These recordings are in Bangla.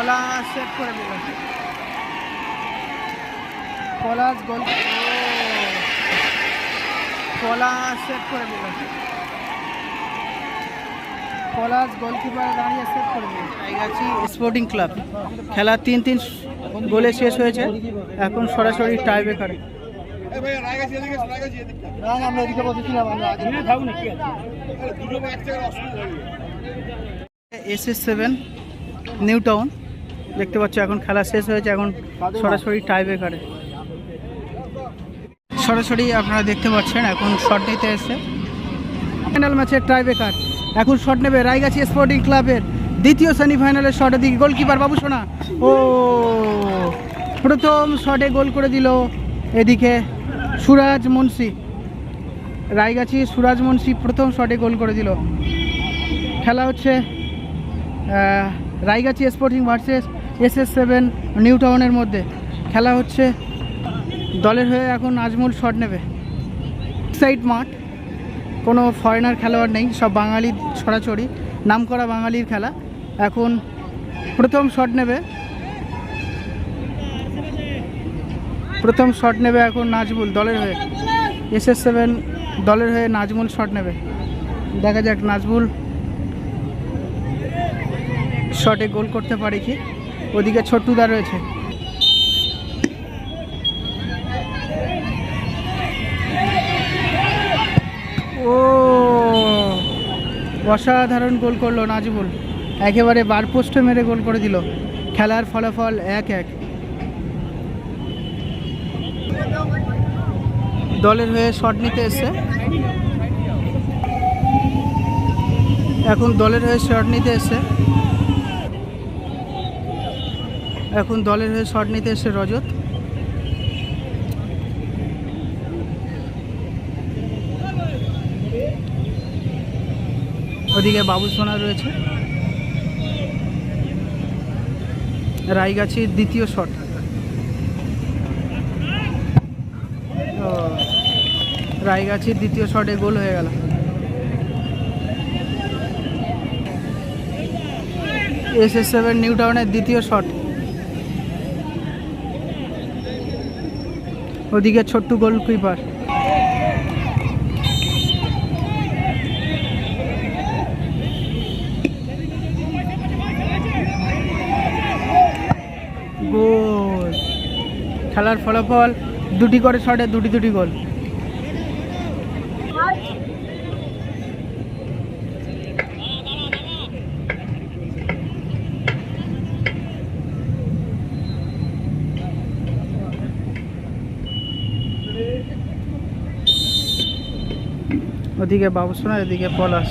কলা সেট করে দিল। পলাশ গোল কলা সেট করে গোলকিপার দাঁড়িয়ে সেট করে দিল। টাইগাছি স্পোর্টিং ক্লাব খেলা তিন তিন গোলে শেষ হয়েছে এখন সরাসরি টাই বেকারে আমরা এদিকে বসেছিলাম S S seven new town দেখতে পাচ্ছ, এখন খেলা শেষ হয়েছে, এখন সরাসরি টাই ব্রেকারে সরাসরি আপনারা দেখতে পাচ্ছেন, এখন শট নিতে এসে ফাইনাল ম্যাচের টাই ব্রেকার এখন শট নেবে রায়গাছি স্পোর্টিং ক্লাবের দ্বিতীয় সেমিফাইনালের শটের দিকে। গোলকিপার বাবু সোনা, ও প্রথম শটে গোল করে দিল এদিকে সুরাজ মুন্সি। রায়গাছি সুরাজ মুন্সি প্রথম শটে গোল করে দিল। খেলা হচ্ছে Raigachhi sporting versus S S seven new টাউনের মধ্যে। খেলা হচ্ছে। দলের হয়ে এখন নাজমুল শট নেবে। সাইড মাঠ। কোনো ফরেনার খেলোয়াড় নেই, সব বাঙালি ছড়াছড়ি। নামকরা বাঙালির খেলা। এখন প্রথম শট নেবে। প্রথম শট নেবে এখন নাজমুল দলের হয়ে। এস এস সেভেন দলের হয়ে নাজমুল শট নেবে। দেখা যাক নাজমুল শটে গোল করতে পারে কি। ওদিকে ছোট্টুদা রয়েছে। ও, অসাধারণ গোল করল নাজমুল একেবারে বার পোস্টে মেরে গোল করে দিল। খেলার ফলাফল এক এক। দলের হয়ে শট নিতে এসছে। এখন দলের হয়ে শট নিতে এসছে। এখন দলের হয়ে শট নিতে এসছে রজত। ওদিকে বাবু সোনা রয়েছে। রায়গাছির দ্বিতীয় শট। রায়গাছির দ্বিতীয় শটে গোল হয়ে গেল। এস এস সেভেন নিউ টাউনের দ্বিতীয় শট। ওদিকে ছোট্ট গোলকিপার। গোল। খেলার ফলাফল দুটি করে শটে দুটি দুটি গোল। ওদিকে বাবুসোনা এদিকে পলাশ।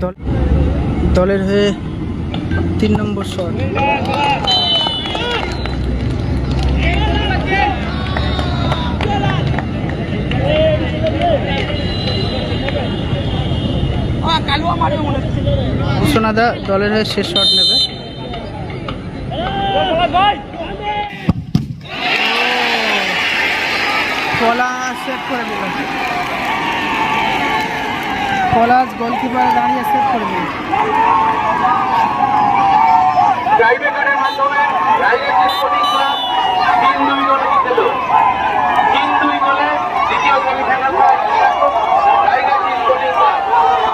দল দলের হয়ে তিন নম্বর শট। সোনাদা দলের হয়ে শেষ শট নেবে। কলা সেট করে দিল। পলাশ গোলকিপারে দাঁড়িয়ে সেট করে দিল।